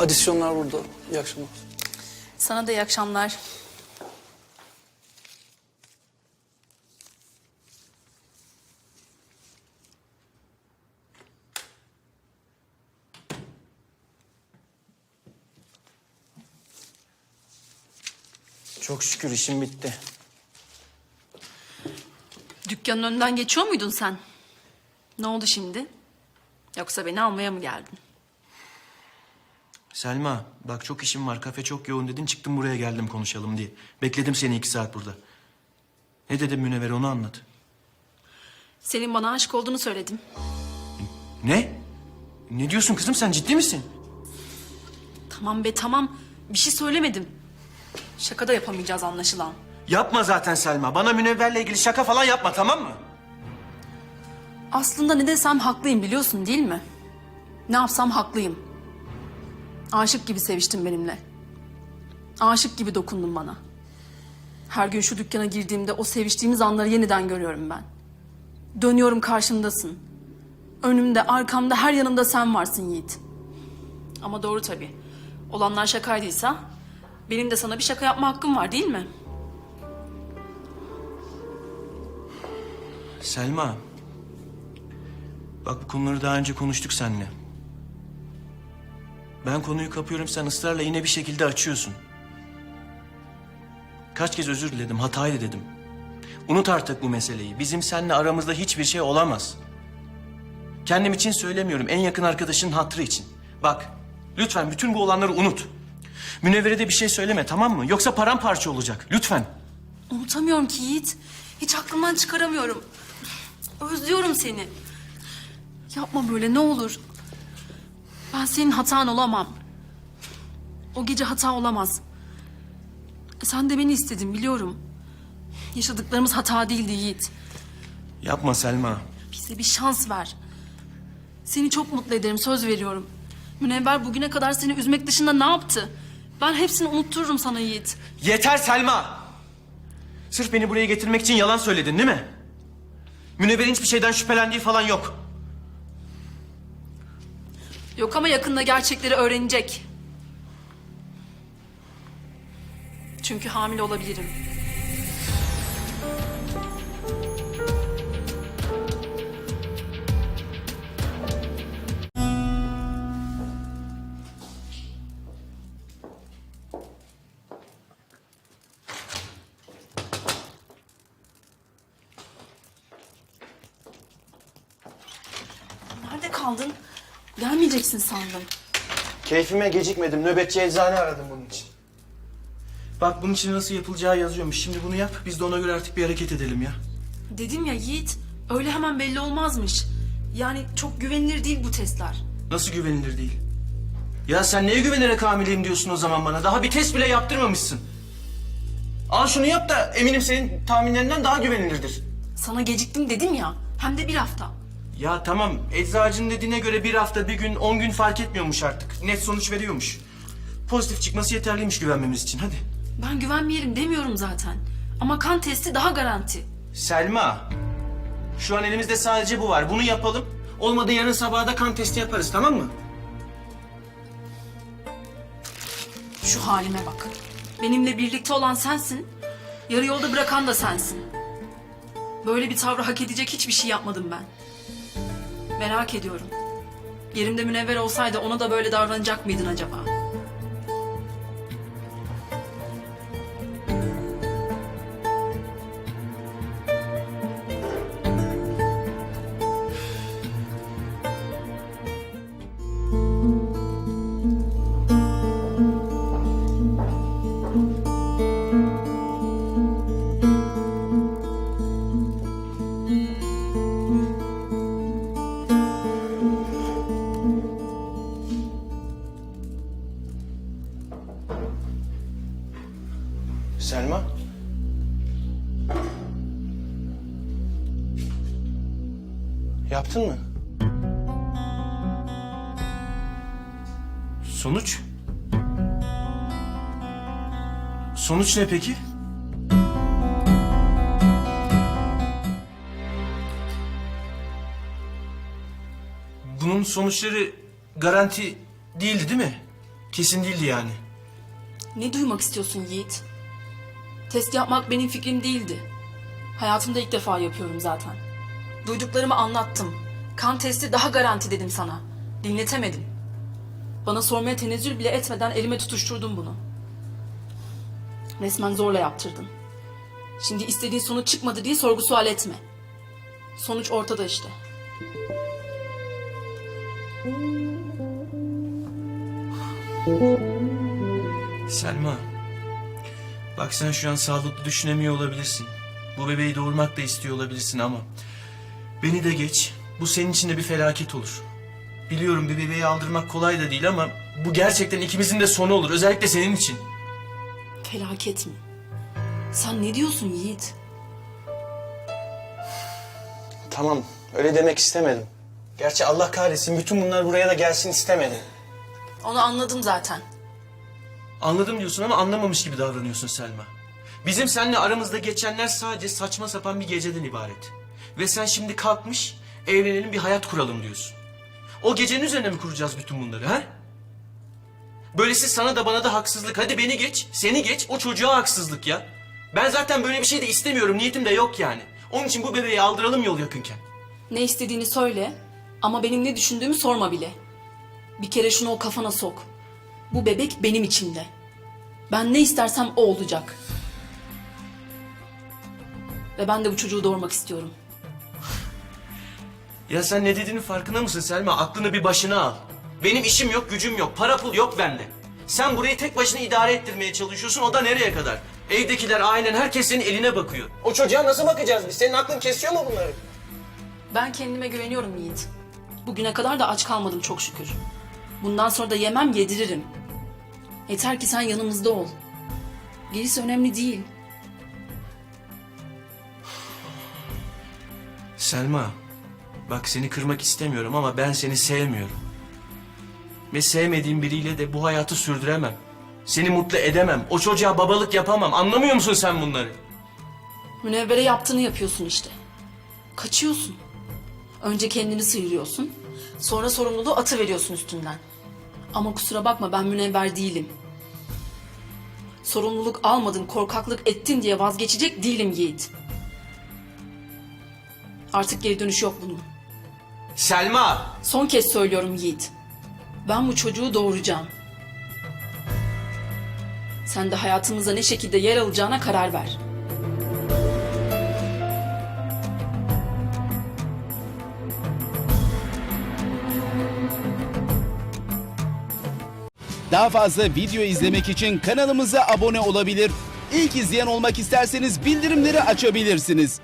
Adisyonlar burada. İyi akşamlar. Sana da iyi akşamlar. Çok şükür işim bitti. Dükkanın önünden geçiyor muydun sen? Ne oldu şimdi? Yoksa beni almaya mı geldin? Selma bak çok işim var kafe çok yoğun dedin çıktım buraya geldim konuşalım diye. Bekledim seni iki saat burada. Ne dedim Münevver onu anlat. Senin bana aşık olduğunu söyledim. Ne? Ne diyorsun kızım sen ciddi misin? Tamam be tamam. Bir şey söylemedim. Şaka da yapamayacağız anlaşılan. Yapma zaten Selma. Bana Münevver'le ilgili şaka falan yapma tamam mı? Aslında ne desem haklıyım biliyorsun değil mi? Ne yapsam haklıyım. Aşık gibi seviştin benimle. Aşık gibi dokundun bana. Her gün şu dükkana girdiğimde o seviştiğimiz anları yeniden görüyorum ben. Dönüyorum karşımdasın. Önümde, arkamda, her yanımda sen varsın Yiğit. Ama doğru tabii. Olanlar şakaydıysa benim de sana bir şaka yapma hakkım var değil mi? Selma. Bak bu konuları daha önce konuştuk seninle. Ben konuyu kapıyorum sen ısrarla yine bir şekilde açıyorsun. Kaç kez özür diledim, hataydı dedim. Unut artık bu meseleyi. Bizim seninle aramızda hiçbir şey olamaz. Kendim için söylemiyorum, en yakın arkadaşın hatrı için. Bak, lütfen bütün bu olanları unut. Münevvere de bir şey söyleme, tamam mı? Yoksa paramparça olacak, lütfen. Unutamıyorum ki Yiğit. Hiç aklımdan çıkaramıyorum. Özlüyorum seni. Yapma böyle ne olur. Ben senin hatan olamam. O gece hata olamaz. Sen de beni istedin biliyorum. Yaşadıklarımız hata değildi Yiğit. Yapma Selma. Bize bir şans ver. Seni çok mutlu ederim söz veriyorum. Münevver bugüne kadar seni üzmek dışında ne yaptı? Ben hepsini unuttururum sana Yiğit. Yeter Selma! Sırf beni buraya getirmek için yalan söyledin değil mi? Münevver'in hiçbir şeyden şüphelendiği falan yok. Yok ama yakında gerçekleri öğrenecek. Çünkü hamile olabilirim. Nerede kaldın? Gelmeyeceksin sandım. Keyfime gecikmedim. Nöbetçi eczane aradım bunun için. Bak bunun için nasıl yapılacağı yazıyormuş. Şimdi bunu yap. Biz de ona göre artık bir hareket edelim ya. Dedim ya Yiğit, öyle hemen belli olmazmış. Yani çok güvenilir değil bu testler. Nasıl güvenilir değil? Ya sen neye güvenerek hamileyim diyorsun o zaman bana? Daha bir test bile yaptırmamışsın. Al şunu yap da eminim senin tahminlerinden daha güvenilirdir. Sana geciktim dedim ya, hem de bir hafta. Ya tamam eczacının dediğine göre bir hafta, bir gün, on gün fark etmiyormuş artık. Net sonuç veriyormuş. Pozitif çıkması yeterliymiş güvenmemiz için hadi. Ben güvenmeyelim demiyorum zaten. Ama kan testi daha garanti. Selma. Şu an elimizde sadece bu var. Bunu yapalım. Olmadı yarın sabaha da kan testi yaparız tamam mı? Şu halime bak. Benimle birlikte olan sensin, yarı yolda bırakan da sensin. Böyle bir tavrı hak edecek hiçbir şey yapmadım ben. Merak ediyorum. Yerimde münevver olsaydı ona da böyle davranacak mıydın acaba? Yaptın mı? Sonuç? Sonuç ne peki? Bunun sonuçları garanti değildi değil mi? Kesin değildi yani. Ne duymak istiyorsun Yiğit? Test yapmak benim fikrim değildi. Hayatımda ilk defa yapıyorum zaten. Duyduklarımı anlattım. Kan testi daha garanti dedim sana. Dinletemedin. Bana sormaya tenezzül bile etmeden elime tutuşturdun bunu. Resmen zorla yaptırdın. Şimdi istediğin sonuç çıkmadı diye sorgu sual etme. Sonuç ortada işte. Selma. Bak sen şu an sağlıklı düşünemiyor olabilirsin. Bu bebeği doğurmak da istiyor olabilirsin ama... Beni de geç. Bu senin için de bir felaket olur. Biliyorum bir bebeği aldırmak kolay da değil ama... Bu gerçekten ikimizin de sonu olur. Özellikle senin için. Felaket mi? Sen ne diyorsun Yiğit? Tamam öyle demek istemedim. Gerçi Allah kahretsin bütün bunlar buraya da gelsin istemedim. Onu anladım zaten. Anladım diyorsun ama anlamamış gibi davranıyorsun Selma. Bizim seninle aramızda geçenler sadece saçma sapan bir geceden ibaret. Ve sen şimdi kalkmış evlenelim bir hayat kuralım diyorsun. O gecenin üzerine mi kuracağız bütün bunları ha? Böylesi sana da bana da haksızlık. Hadi beni geç, seni geç, o çocuğa haksızlık ya. Ben zaten böyle bir şey de istemiyorum, niyetim de yok yani. Onun için bu bebeği aldıralım yol yakınken. Ne istediğini söyle ama benim ne düşündüğümü sorma bile. Bir kere şunu o kafana sok. Bu bebek benim içimde. Ben ne istersem o olacak. Ve ben de bu çocuğu doğurmak istiyorum. Ya sen ne dediğinin farkında mısın Selma? Aklını bir başına al. Benim işim yok, gücüm yok, para pul yok bende. Sen burayı tek başına idare ettirmeye çalışıyorsun, o da nereye kadar? Evdekiler, ailen, herkes senin eline bakıyor. O çocuğa nasıl bakacağız biz? Senin aklın kesiyor mu bunları? Ben kendime güveniyorum Yiğit. Bugüne kadar da aç kalmadım çok şükür. Bundan sonra da yemem yediririm. Yeter ki sen yanımızda ol. Gerisi önemli değil. Selma, bak seni kırmak istemiyorum ama ben seni sevmiyorum. Ve sevmediğim biriyle de bu hayatı sürdüremem. Seni mutlu edemem. O çocuğa babalık yapamam. Anlamıyor musun sen bunları? Münevvere yaptığını yapıyorsun işte. Kaçıyorsun. Önce kendini sıyırıyorsun. Sonra sorumluluğu atı veriyorsun üstünden. Ama kusura bakma ben münevver değilim. Sorumluluk almadın, korkaklık ettin diye vazgeçecek değilim Yiğit. Artık geri dönüş yok bunun. Selma! Son kez söylüyorum Yiğit. Ben bu çocuğu doğuracağım. Sen de hayatımıza ne şekilde yer alacağına karar ver. Daha fazla video izlemek için kanalımıza abone olabilir. İlk izleyen olmak isterseniz bildirimleri açabilirsiniz.